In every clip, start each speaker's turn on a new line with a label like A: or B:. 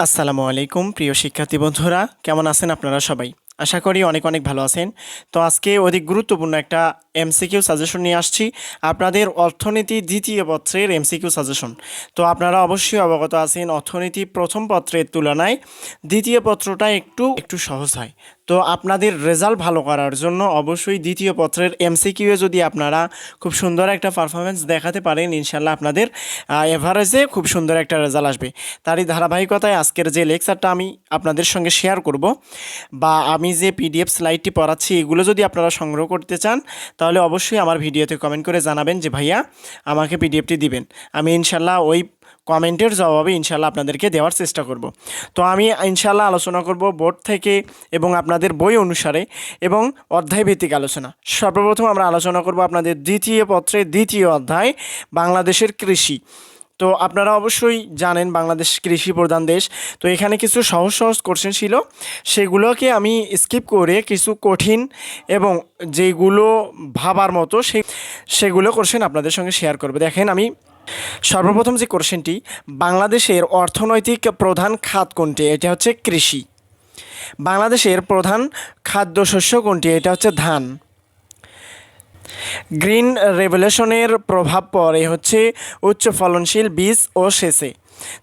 A: আসসালামু আলাইকুম, প্রিয় শিক্ষার্থী বন্ধুরা। কেমন আছেন আপনারা সবাই? আশা করি অনেক অনেক ভালো আছেন। তো আজকে অধিক গুরুত্বপূর্ণ একটা এমসিকিউ সাজেশন নিয়ে আসছি। আপনাদের অর্থনীতি দ্বিতীয় পত্রের এমসিকিউ সাজেশন। তো আপনারা অবশ্যই অবগত আছেন, অর্থনীতি প্রথম পত্রের তুলনায় দ্বিতীয় পত্রটা একটু একটু সহজ হয়। তো আপনাদের রেজাল্ট ভালো করার জন্য অবশ্যই দ্বিতীয় পত্রের এমসিকিউয়ে যদি আপনারা খুব সুন্দর একটা পারফরমেন্স দেখাতে পারেন ইনশাল্লাহ আপনাদের এভারেজে খুব সুন্দর একটা রেজাল্ট আসবে। তারই ধারাবাহিকতায় আজকের যে লেকচারটা আমি আপনাদের সঙ্গে শেয়ার করব বা আমি যে পিডিএফ স্লাইডটি পড়াচ্ছি, এগুলো যদি আপনারা সংগ্রহ করতে চান, তাহলে অবশ্যই আমার ভিডিওতে কমেন্ট করে জানাবেন যে, ভাইয়া, আমাকে পিডিএফটি দিবেন। আমি ইনশাল্লাহ ওই কমেন্টের জবাবে ইনশাল্লাহ আপনাদেরকে দেওয়ার চেষ্টা করব। তো আমি ইনশাল্লাহ আলোচনা করব বোর্ড থেকে এবং আপনাদের বই অনুসারে এবং অধ্যায়ভিত্তিক আলোচনা। সর্বপ্রথম আমরা আলোচনা করব আপনাদের দ্বিতীয় পত্রে দ্বিতীয় অধ্যায়, বাংলাদেশের কৃষি। তো আপনারা অবশ্যই জানেন বাংলাদেশ কৃষি প্রধান দেশ। তো এখানে কিছু সহজ সহজ কোশ্চেন ছিল। সেগুলোকে আমি স্কিপ করে কিছু কঠিন এবং যেগুলো ভাবার মতো সেই সেগুলো কোশ্চেন আপনাদের সঙ্গে শেয়ার করবে। দেখেন আমি সর্বপ্রথম যে কোশ্চেনটি, বাংলাদেশের অর্থনৈতিক প্রধান খাত কোনটি? এটা হচ্ছে কৃষি। বাংলাদেশের প্রধান খাদ্যশস্য কোনটি? এটা হচ্ছে ধান। গ্রিন রেভলিউশনের প্রভাব পড়ে হচ্ছে উচ্চ ফলনশীল বীজ ও সেচে।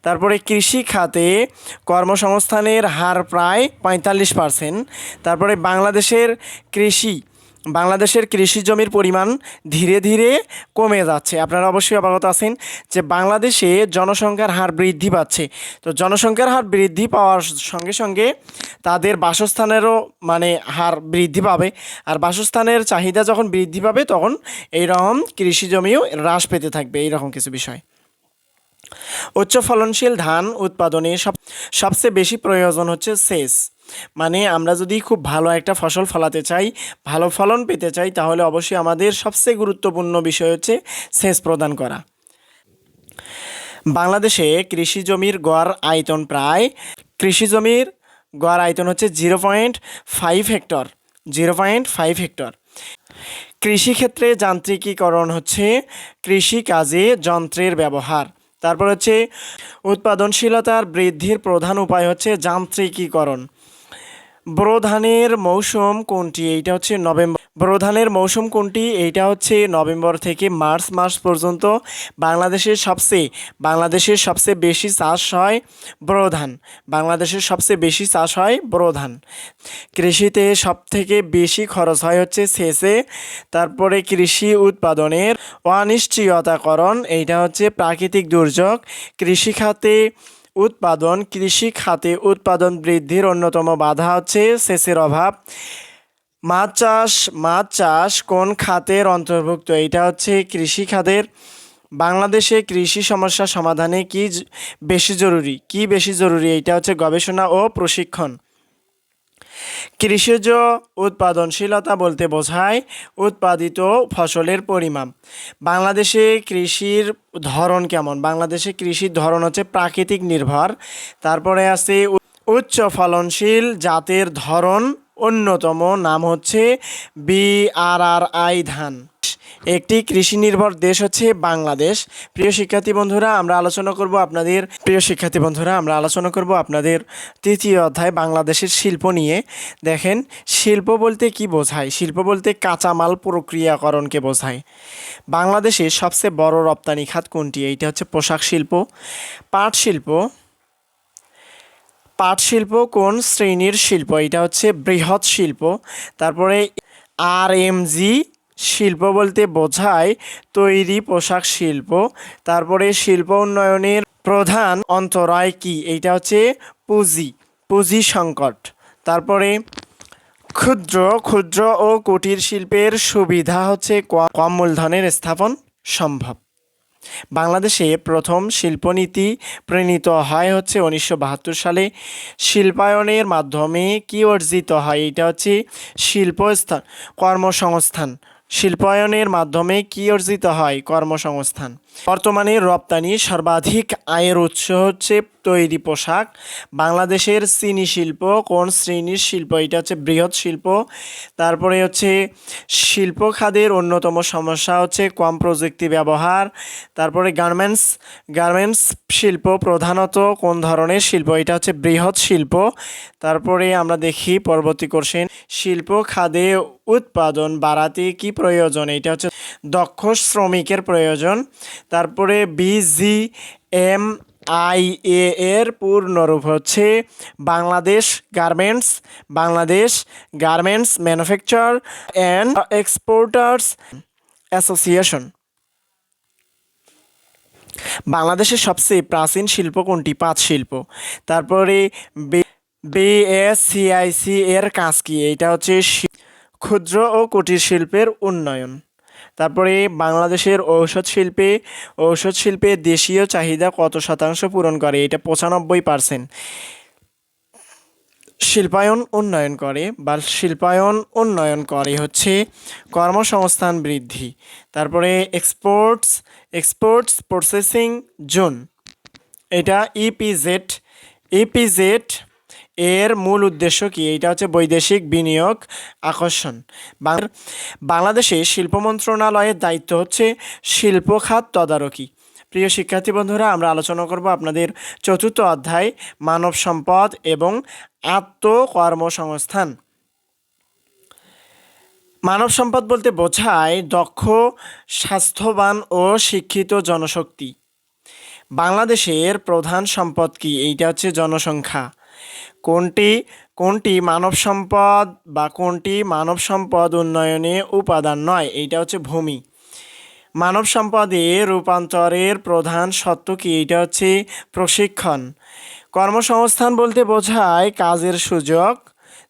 A: তারপরে কৃষি খাতে কর্মসংস্থানের হার প্রায় পঁয়তাল্লিশ পার্সেন্ট। তারপরে বাংলাদেশের কৃষি বাংলাদেশের কৃষি জমির পরিমাণ ধীরে ধীরে কমে যাচ্ছে। আপনারা অবশ্যই অবগত আছেন যে বাংলাদেশে জনসংখ্যার হার বৃদ্ধি পাচ্ছে। তো জনসংখ্যার হার বৃদ্ধি পাওয়ার সঙ্গে সঙ্গে তাদের বাসস্থানেরও মানে হার বৃদ্ধি পাবে। আর বাসস্থানের চাহিদা যখন বৃদ্ধি পাবে, তখন এইরকম কৃষি জমিও হ্রাস পেতে থাকবে, এইরকম কিছু বিষয়। উচ্চ ফলনশীল ধান উৎপাদনে সব, সবচেয়ে বেশি প্রয়োজন হচ্ছে সেচ। মানে আমরা যদি খুব ভালো একটা ফসল ফলাতে চাই, ভালো ফলন পেতে চাই, তাহলে অবশ্যই আমাদের সবচেয়ে গুরুত্বপূর্ণ বিষয় হচ্ছে সেচ প্রদান করা। বাংলাদেশে কৃষি জমির গড় আয়তন প্রায় কৃষি জমির গড় আয়তন হচ্ছে zero point five hectare, zero point five hectare. কৃষিক্ষেত্রে যান্ত্রিকীকরণ হচ্ছে কৃষিকাজে যন্ত্রের ব্যবহার। তারপর হচ্ছে উৎপাদনশীলতার বৃদ্ধির প্রধান উপায় হচ্ছে যান্ত্রিকীকরণ। বোরো ধানের মৌসুম কোনটি? এইটা হচ্ছে নভেম্বর। বোরো ধানের মৌসুম কোনটি? এইটা হচ্ছে নভেম্বর থেকে মার্চ মাস পর্যন্ত বাংলাদেশের সবচেয়ে বাংলাদেশের সবচেয়ে বেশি চাষ হয় বোরো ধান বাংলাদেশের সবচেয়ে বেশি চাষ হয় বোরো ধান কৃষিতে সব থেকে বেশি খরচ হয় হচ্ছে সেচে, তারপরে কৃষি উৎপাদনের অনিশ্চয়তাকরণ, এইটা হচ্ছে প্রাকৃতিক দুর্যোগ। কৃষি খাতে উৎপাদন, কৃষি খাতে উৎপাদন বৃদ্ধির অন্যতম বাধা হচ্ছে সেচের অভাব। মাছ চাষ মাছ চাষ কোন খাতের অন্তর্ভুক্ত? এটা হচ্ছে কৃষি খাতের। বাংলাদেশে কৃষি সমস্যা সমাধানে কি বেশি জরুরি? কি বেশি জরুরি? এটা হচ্ছে গবেষণা ও প্রশিক্ষণ। কৃষিজ উৎপাদনশীলতা বলতে বোঝায় উৎপাদিত ফসলের পরিমাণ বাংলাদেশে কৃষির ধরন কেমন? বাংলাদেশে কৃষির ধরন হচ্ছে প্রাকৃতিক নির্ভর। তারপরে আছে উচ্চ ফলনশীল জাতের ধরন। অন্যতম নাম হচ্ছে বিআরআরআই ধান। একটি কৃষি নির্ভর দেশ হচ্ছে বাংলাদেশ। প্রিয় শিক্ষার্থী বন্ধুরা, আমরা আলোচনা করব আপনাদের প্রিয় শিক্ষার্থী বন্ধুরা, আমরা আলোচনা করব আপনাদের তৃতীয় অধ্যায় বাংলাদেশের শিল্প নিয়ে। দেখেন, শিল্প বলতে কি বোঝায়? শিল্প বলতে কাঁচামাল প্রক্রিয়াকরণকে বোঝায়। বাংলাদেশের সবচেয়ে বড় রপ্তানি খাত কোনটি? এইটা হচ্ছে পোশাক শিল্প। পাট শিল্প। পাট শিল্প কোন শ্রেণির শিল্প? এটা হচ্ছে বৃহৎ শিল্প। তারপরে আর এম জি শিল্প বলতে বোঝায় তৈরি পোশাক শিল্প। তারপরে শিল্প উন্নয়নের প্রধান অন্তরায় কি? এইটা হচ্ছে পুঁজি পুঁজি সংকট। তারপরে ক্ষুদ্র ক্ষুদ্র ও কুটির শিল্পের সুবিধা হচ্ছে কম মূলধনের স্থাপন সম্ভব। বাংলাদেশে প্রথম শিল্পনীতি প্রণীত হয় হচ্ছে উনিশশো বাহাত্তর সালে। শিল্পায়নের মাধ্যমে কি অর্জিত হয়? এটা হচ্ছে শিল্পস্থান, কর্মসংস্থান। শিল্পায়নের মাধ্যমে কি অর্জিত হয় কর্মসংস্থান। বর্তমানে রপ্তানি সর্বাধিক আয়ের উৎস হচ্ছে তৈরি পোশাক। বাংলাদেশের চিনি শিল্প, কোন শ্রেণির শিল্প? এটা হচ্ছে বৃহৎ শিল্প। তারপরে হচ্ছে শিল্প খাতের অন্যতম সমস্যা হচ্ছে কম প্রযুক্তি ব্যবহার। তারপরে গার্মেন্টস গার্মেন্টস শিল্প প্রধানত কোন ধরনের শিল্প? এটা হচ্ছে বৃহৎ শিল্প। তারপরে আমরা দেখি পরবর্তী কোশ্চেন শিল্প খাদে উৎপাদন বাড়াতে কি প্রয়োজন? এটা হচ্ছে দক্ষ শ্রমিকের প্রয়োজন। তারপরে বিজি এম আই এ এর পূর্ণরূপ হচ্ছে Bangladesh garments Bangladesh garments manufacture and exporters association. বাংলাদেশের সবচেয়ে প্রাচীন শিল্প কোনটি? পাঁচ শিল্প। তারপরে বিএসসিআইসি এর কাজ কি? এটা হচ্ছে ক্ষুদ্র ও কুটির শিল্পের উন্নয়ন। তারপরে বাংলাদেশের ঔষধ শিল্পে ঔষধ শিল্পে দেশীয় চাহিদা কত শতাংশ পূরণ করে? এটা পঁচানব্বই পার্সেন্ট শিল্পায়ন উন্নয়ন করে বা শিল্পায়ন উন্নয়ন করে হচ্ছে কর্মসংস্থান বৃদ্ধি। তারপরে এক্সপোর্টস এক্সপোর্টস প্রসেসিং জোন এটা E ইপিজেড ইপিজেড এর মূল উদ্দেশ্য কি? এটা হচ্ছে বৈদেশিক বিনিয়োগ আকর্ষণ। বাংলাদেশে শিল্প মন্ত্রণালয়ের দায়িত্ব হচ্ছে শিল্প খাত তদারকি। প্রিয় শিক্ষার্থী বন্ধুরা, আমরা আলোচনা করব আপনাদের চতুর্থ অধ্যায়, মানব সম্পদ এবং আত্মকর্মসংস্থান। মানব সম্পদ বলতে বোঝায় দক্ষ, স্বাস্থ্যবান ও শিক্ষিত জনশক্তি। বাংলাদেশের প্রধান সম্পদ কি? এইটা হচ্ছে জনসংখ্যা। কোনটি কোনটি মানব সম্পদ বা কোনটি মানব সম্পদ উন্নয়নে উপাদান নয়? এইটা হচ্ছে ভূমি। মানব সম্পদে রূপান্তরের প্রধান সত্য কি? এটা হচ্ছে প্রশিক্ষণ। কর্মসংস্থান বলতে বোঝায় কাজের সুযোগ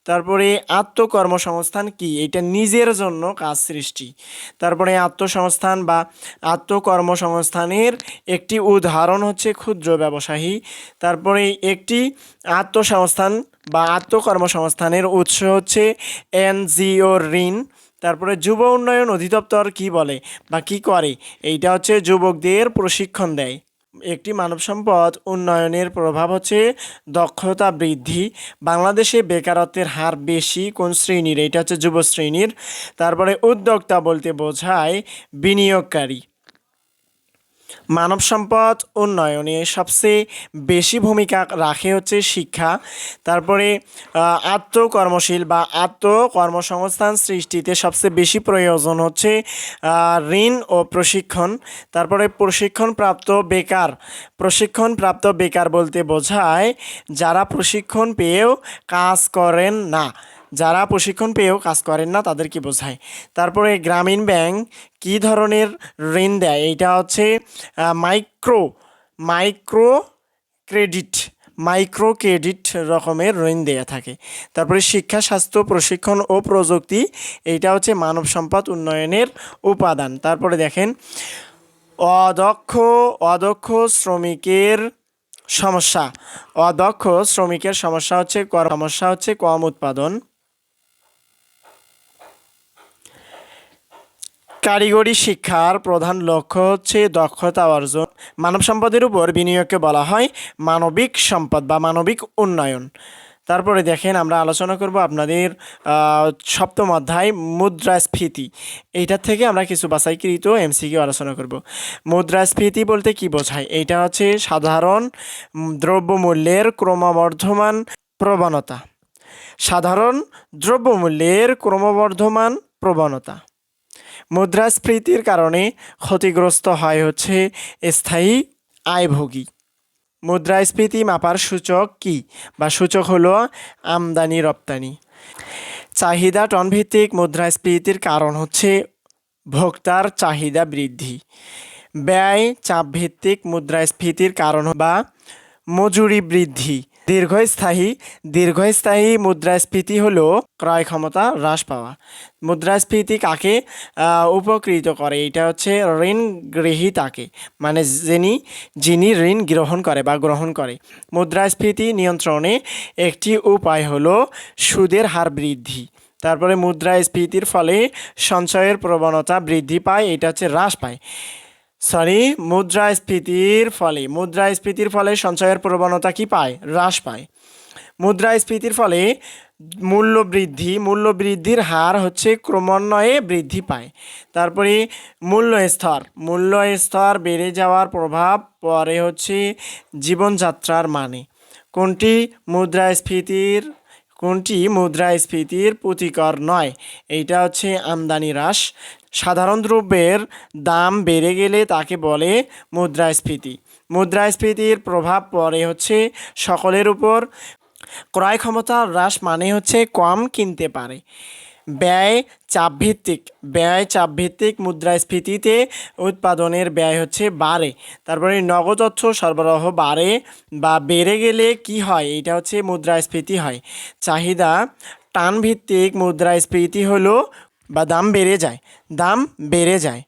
A: তারপরে আত্মকর্মসংস্থান কি? এটা নিজের জন্য কাজ সৃষ্টি। তারপরে আত্মসংস্থান বা আত্মকর্মসংস্থানের একটি উদাহরণ হচ্ছে ক্ষুদ্র ব্যবসায়ী। তারপরে একটি আত্মসংস্থান বা আত্মকর্মসংস্থানের উৎস হচ্ছে এনজিও ঋণ। তারপরে যুব উন্নয়ন অধিদপ্তর কি বলে বা কি করে? এইটা হচ্ছে যুবকদের প্রশিক্ষণ দেয়। একটি মানব সম্পদ উন্নয়নের প্রভাব হচ্ছে দক্ষতা বৃদ্ধি। বাংলাদেশে বেকারত্বের হার বেশি কোন শ্রেণির? এটা হচ্ছে যুব শ্রেণির তারপরে উদ্যোক্তা বলতে বোঝায় বিনিয়োগকারী। মানব সম্পদ উন্নয়নে সবচেয়ে বেশি ভূমিকা রাখে হচ্ছে শিক্ষা। তারপরে আত্মকর্মশীল বা আত্মকর্মসংস্থান সৃষ্টিতে সবচেয়ে বেশি প্রয়োজন হচ্ছে ঋণ ও প্রশিক্ষণ। তারপরে প্রশিক্ষণপ্রাপ্ত বেকার প্রশিক্ষণপ্রাপ্ত বেকার বলতে বোঝায়, যারা প্রশিক্ষণ পেয়েও কাজ করেন না। যারা প্রশিক্ষণ পেয়েও কাজ করেন না তাদেরকে বোঝায়? তারপরে গ্রামীণ ব্যাংক কী ধরনের ঋণ দেয়? এইটা হচ্ছে micro micro credit micro credit রকমের ঋণ দেয়া থাকে। তারপরে শিক্ষা, স্বাস্থ্য, প্রশিক্ষণ ও প্রযুক্তি, এইটা হচ্ছে মানব সম্পদ উন্নয়নের উপাদান। তারপরে দেখেন, অদক্ষ অদক্ষ শ্রমিকের সমস্যা। অদক্ষ শ্রমিকের সমস্যা হচ্ছে সমস্যা হচ্ছে কম উৎপাদন। কারিগরি শিক্ষার প্রধান লক্ষ্য হচ্ছে দক্ষতা অর্জন। মানব সম্পদের উপর বিনিয়োগকে বলা হয় মানবিক সম্পদ বা মানবিক উন্নয়ন। তারপরে দেখেন আমরা আলোচনা করব আপনাদের সপ্তম অধ্যায় মুদ্রাস্ফীতি। এইটার থেকে আমরা কিছু বাছাইকৃত এমসিকিউ আলোচনা করব। মুদ্রাস্ফীতি বলতে কি বোঝায়? এইটা হচ্ছে সাধারণ দ্রব্যমূল্যের ক্রমবর্ধমান প্রবণতা। সাধারণ দ্রব্যমূল্যের ক্রমবর্ধমান প্রবণতা। মুদ্রাস্ফীতির কারণে ক্ষতিগ্রস্ত হয় হচ্ছে স্থায়ী আয়ভোগী। মুদ্রাস্ফীতি মাপার সূচক কি বা সূচক হলো আমদানি, রপ্তানি। চাহিদা টনভিত্তিক মুদ্রাস্ফীতির কারণ হচ্ছে ভোক্তার চাহিদা বৃদ্ধি। ব্যয় চাপভিত্তিক মুদ্রাস্ফীতির কারণ বা মজুরি বৃদ্ধি। দীর্ঘস্থায়ী দীর্ঘস্থায়ী মুদ্রাস্ফীতি হলো ক্রয় ক্ষমতা হ্রাস পাওয়া। মুদ্রাস্ফীতি কাকে উপকৃত করে? এটা হচ্ছে ঋণ গ্রহীতাকে মানে যিনি যিনি ঋণ গ্রহণ করে বা গ্রহণ করে। মুদ্রাস্ফীতি নিয়ন্ত্রণে একটি উপায় হলো সুদের হার বৃদ্ধি। তারপরে মুদ্রাস্ফীতির ফলে সঞ্চয়ের প্রবণতা বৃদ্ধি পায়, এটা হচ্ছে হ্রাস পায়। সরি মুদ্রাস্ফীতির ফলে মুদ্রাস্ফীতির ফলে সঞ্চয়ের প্রবণতা কি পায়? হ্রাস পায়। মুদ্রাস্ফীতির ফলে মূল্য বৃদ্ধি, মূল্য বৃদ্ধির হার হচ্ছে ক্রমান্বয়ে বৃদ্ধি পায়। তারপরে মূল্য স্তর মূল্য স্তর বেড়ে যাওয়ার প্রভাব পরে হচ্ছে জীবনযাত্রার মানে। কোনটি মুদ্রাস্ফীতির কোনটি মুদ্রাস্ফীতির প্রতিকর নয়? এইটা হচ্ছে আমদানি হ্রাস। সাধারণ দ্রব্যের দাম বেড়ে গেলে তাকে বলে মুদ্রাস্ফীতি। মুদ্রাস্ফীতির প্রভাব পড়ে হচ্ছে সকলের উপর। ক্রয় ক্ষমতা হ্রাস মানে হচ্ছে কম কিনতে পারে। ব্যয় চাপভিত্তিক। ব্যয় চাপভিত্তিক মুদ্রাস্ফীতিতে উৎপাদনের ব্যয় হচ্ছে বাড়ে। তারপরে নগদ অর্থ সরবরাহ বাড়ে বা বেড়ে গেলে কি হয়? এটা হচ্ছে মুদ্রাস্ফীতি হয়। চাহিদা টানভিত্তিক মুদ্রাস্ফীতি হলো বা দাম বেড়ে যায়। দাম বেড়ে যায়।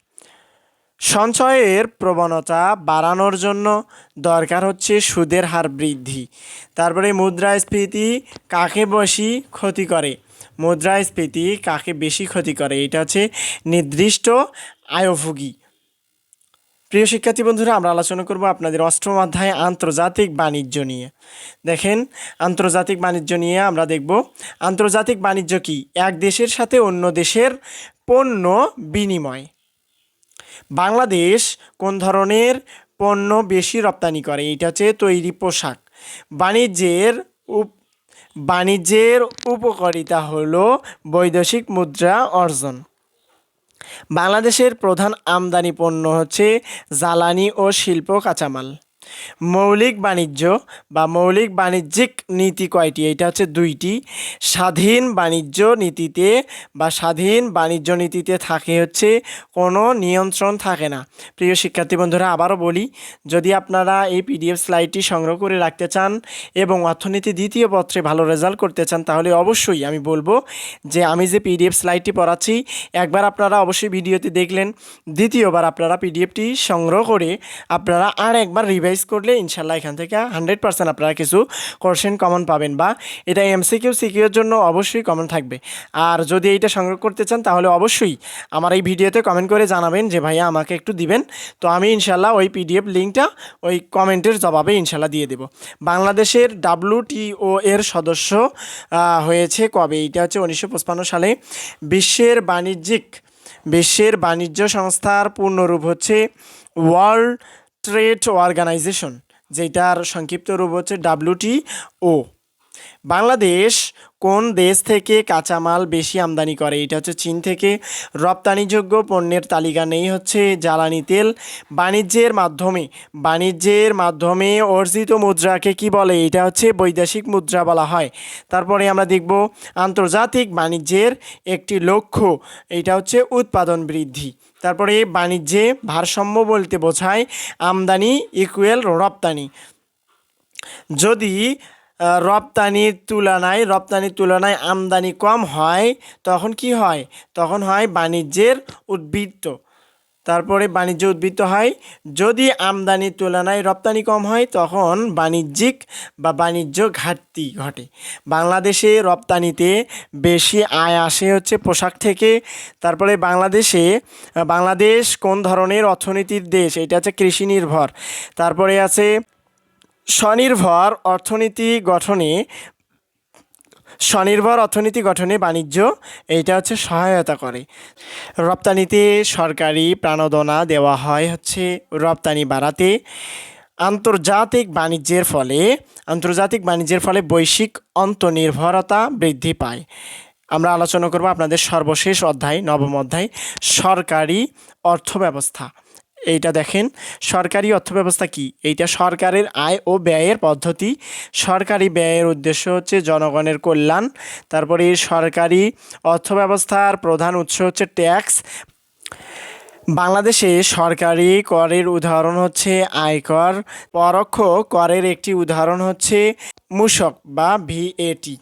A: সঞ্চয়ের প্রবণতা বাড়ানোর জন্য দরকার হচ্ছে সুদের হার বৃদ্ধি। তারপরে মুদ্রাস্ফীতি কাকে বেশি ক্ষতি করে? মুদ্রাস্ফীতি কাকে বেশি ক্ষতি করে? এটা হচ্ছে নির্দিষ্ট আয়ভোগী। প্রিয় শিক্ষার্থী বন্ধুরা, আমরা আলোচনা করব আপনাদের অষ্টম অধ্যায় আন্তর্জাতিক বাণিজ্য নিয়ে। দেখেন, আন্তর্জাতিক বাণিজ্য নিয়ে আমরা দেখব, আন্তর্জাতিক বাণিজ্য কি? এক দেশের সাথে অন্য দেশের পণ্য বিনিময়। বাংলাদেশ কোন ধরনের পণ্য বেশি রপ্তানি করে? এটা হচ্ছে তৈরি পোশাক। বাণিজ্যের উপ বাণিজ্যের উপকারিতা হলো বৈদেশিক মুদ্রা অর্জন। বাংলাদেশের প্রধান আমদানি পণ্য হচ্ছে জ্বালানি ও শিল্প কাঁচামাল। মৌলিক বাণিজ্য বা মৌলিক বাণিজ্যিক নীতি কয়টি? এটা হচ্ছে দুইটি। স্বাধীন বাণিজ্য নীতিতে বা স্বাধীন বাণিজ্য নীতিতে থাকে হচ্ছে কোনো নিয়ন্ত্রণ থাকে না। প্রিয় শিক্ষার্থী বন্ধুরা, আবারও বলি, যদি আপনারা এই পিডিএফ স্লাইডটি সংগ্রহ করে রাখতে চান এবং অর্থনীতি দ্বিতীয় পত্রে ভালো রেজাল্ট করতে চান, তাহলে অবশ্যই আমি বলব যে আমি যে পিডিএফ স্লাইডটি পড়াচ্ছি, একবার আপনারা অবশ্যই ভিডিওতে দেখলেন, দ্বিতীয়বার আপনারা পিডিএফটি সংগ্রহ করে আপনারা আর একবার রিভাইজ করলে ইনশাল্লাহ এখান থেকে হান্ড্রেড পার্সেন্ট আপনারা কিছু কোশ্চেন কমন পাবেন বা এটা এমসিকিউ, সিকিউর জন্য অবশ্যই কমন থাকবে। আর যদি এইটা সংগ্রহ করতে চান, তাহলে অবশ্যই আমার এই ভিডিওতে কমেন্ট করে জানাবেন যে, ভাইয়া, আমাকে একটু দিবেন। তো আমি ইনশাল্লাহ ওই পিডিএফ লিঙ্কটা ওই কমেন্টের জবাবে ইনশাল্লাহ দিয়ে দেব। বাংলাদেশের ডাব্লুটিও এর সদস্য হয়েছে কবে? এইটা হচ্ছে উনিশশো সালে। বিশ্বের বাণিজ্যিক, বিশ্বের বাণিজ্য সংস্থার পূর্ণরূপ হচ্ছে ওয়ার্ল্ড ট্রেড অর্গানাইজেশন যেটার সংক্ষিপ্ত রূপ হচ্ছে ডাব্লিউটিও বাংলাদেশ কোন দেশ থেকে কাঁচামাল বেশি আমদানি করে? এটা হচ্ছে চীন থেকে। রপ্তানিযোগ্য পণ্যের তালিকা নেই হচ্ছে জ্বালানি তেল। বাণিজ্যের মাধ্যমে বাণিজ্যের মাধ্যমে অর্জিত মুদ্রাকে কি বলে? এটা হচ্ছে বৈদেশিক মুদ্রা বলা হয়। তারপরে আমরা দেখব আন্তর্জাতিক বাণিজ্যের একটি লক্ষ্য। এটা হচ্ছে উৎপাদন বৃদ্ধি। তারপরে বাণিজ্যে ভারসাম্য বলতে বোঝায় আমদানি ইকুয়েল রপ্তানি। যদি রপ্তানির তুলনায় রপ্তানির তুলনায় আমদানি কম হয়, তখন কি হয়? তখন হয় বাণিজ্যের উদ্বৃত্ত। তারপরে বাণিজ্য উদ্বৃত্ত হয়। যদি আমদানির তুলনায় রপ্তানি কম হয়, তখন বাণিজ্যিক বা বাণিজ্য ঘাটতি ঘটে। বাংলাদেশে রপ্তানিতে বেশি আয় আসে হচ্ছে পোশাক থেকে। তারপরে বাংলাদেশে, বাংলাদেশ কোন ধরনের অর্থনীতির দেশ? এটা হচ্ছে কৃষি নির্ভর। তারপরে আছে স্বনির্ভর অর্থনীতি গঠনে, স্বনির্ভর অর্থনীতি গঠনে বাণিজ্য, এইটা হচ্ছে সহায়তা করে। রপ্তানিতে সরকারি প্রাণোদনা দেওয়া হয় হচ্ছে রপ্তানি বাড়াতে। আন্তর্জাতিক বাণিজ্যের ফলে, আন্তর্জাতিক বাণিজ্যের ফলে বৈশ্বিক অন্তনির্ভরতা বৃদ্ধি পায়। আমরা আলোচনা করব আপনাদের সর্বশেষ অধ্যায়, নবম অধ্যায়, সরকারি অর্থব্যবস্থা। এইটা দেখেন, সরকারি অর্থব্যবস্থা কি? এইটা সরকারের আয় ও ব্যয়ের পদ্ধতি। সরকারি ব্যয়ের উদ্দেশ্য হচ্ছে জনগণের কল্যাণ। তারপরে সরকারি অর্থব্যবস্থার প্রধান উৎস হচ্ছে ট্যাক্স। বাংলাদেশে সরকারি করের উদাহরণ হচ্ছে আয়কর, পরোক্ষ করের একটি উদাহরণ হচ্ছে মূসক বা ভিএটি।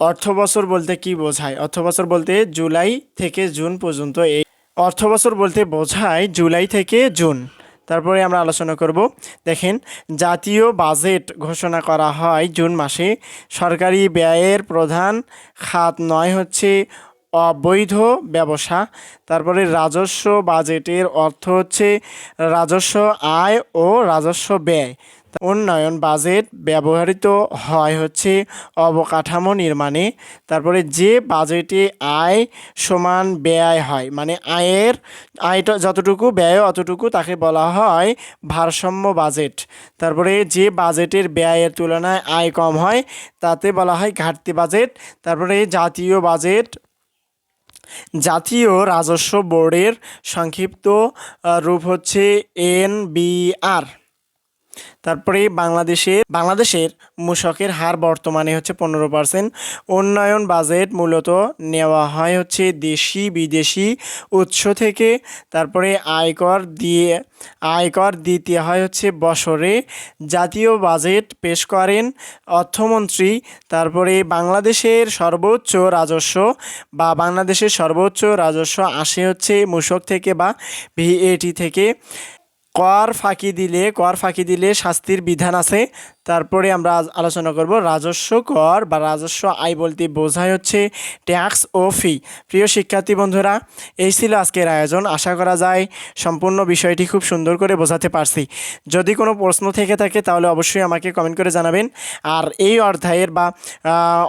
A: অর্থ বছর বলতে কি বোঝায়? অর্থবছর বলতে জুলাই থেকে জুন পর্যন্ত এই অর্থ বছর বলতে বোঝায় জুলাই থেকে জুন। তারপরে আমরা আলোচনা করব। দেখেন, জাতীয় বাজেট ঘোষণা করা হয় জুন মাসে। সরকারি ব্যয়ের প্রধান খাত নয় হচ্ছে অবৈধ ব্যবসা। তারপরে রাজস্ব বাজেটের অর্থ হচ্ছে রাজস্ব আয় ও রাজস্ব ব্যয়। উন্নয়ন বাজেট ব্যবহৃত হয় হচ্ছে অবকাঠামো নির্মাণে। তারপরে যে বাজেটে আয় সমান ব্যয় হয় মানে আয়ের, আয়টা যতটুকু ব্যয় অতটুকু তাকে বলা হয় ভারসাম্য বাজেট। তারপরে যে বাজেটের ব্যয়ের তুলনায় আয় কম হয়, তাতে বলা হয় ঘাটতি বাজেট। তারপরে জাতীয় বাজেট, জাতীয় রাজস্ব বোর্ডের সংক্ষিপ্ত রূপ হচ্ছে এনবিআর। তারপরে বাংলাদেশে, বাংলাদেশের মূসকের হার বর্তমানে হচ্ছে পনেরো পার্সেন্ট উন্নয়ন বাজেট মূলত নেওয়া হয় হচ্ছে দেশি, বিদেশি উৎস থেকে। তারপরে আয়কর দিয়ে, আয়কর দিতে হয় হচ্ছে বছরে। জাতীয় বাজেট পেশ করেন অর্থমন্ত্রী। তারপরে বাংলাদেশের সর্বোচ্চ রাজস্ব বা বাংলাদেশের সর্বোচ্চ রাজস্ব আসে হচ্ছে মূসক থেকে বা ভিএটি থেকে। কর ফাঁকি দিলে কর ফাঁকি দিলে শাস্তির বিধান আছে। তারপরে আমরা আজ আলোচনা করব রাজস্ব কর বা রাজস্ব আয় বলতে বোঝায় হচ্ছে ট্যাক্স ও ফি প্রিয় শিক্ষার্থী বন্ধুরা, এই ছিল আজকের আয়োজন। আশা করা যায় সম্পূর্ণ বিষয়টি খুব সুন্দর করে বোঝাতে পারছি। যদি কোনো প্রশ্ন থেকে থাকে তাহলে অবশ্যই আমাকে কমেন্ট করে জানাবেন। আর এই অধ্যায়ের বা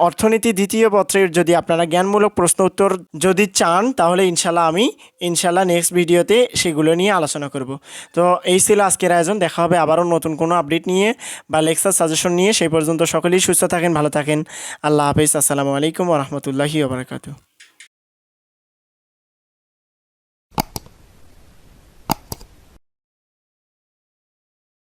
A: অর্থনীতি দ্বিতীয় পত্রের যদি আপনারা জ্ঞানমূলক প্রশ্ন উত্তর যদি চান, তাহলে ইনশাল্লাহ আমি ইনশাল্লাহ নেক্সট ভিডিওতে সেগুলো নিয়ে আলোচনা করব। তো এই ছিল আজকের আয়োজন। দেখা হবে আবারও নতুন কোনো আপডেট নিয়ে। বা লেকচার সাজেশন নিয়ে সেই পর্যন্ত সকলেই সুস্থ থাকেন, ভালো থাকেন। আল্লাহ হাফিজ। আসসালামু আলাইকুম রহমতুল্লাহি ওবরাকাতু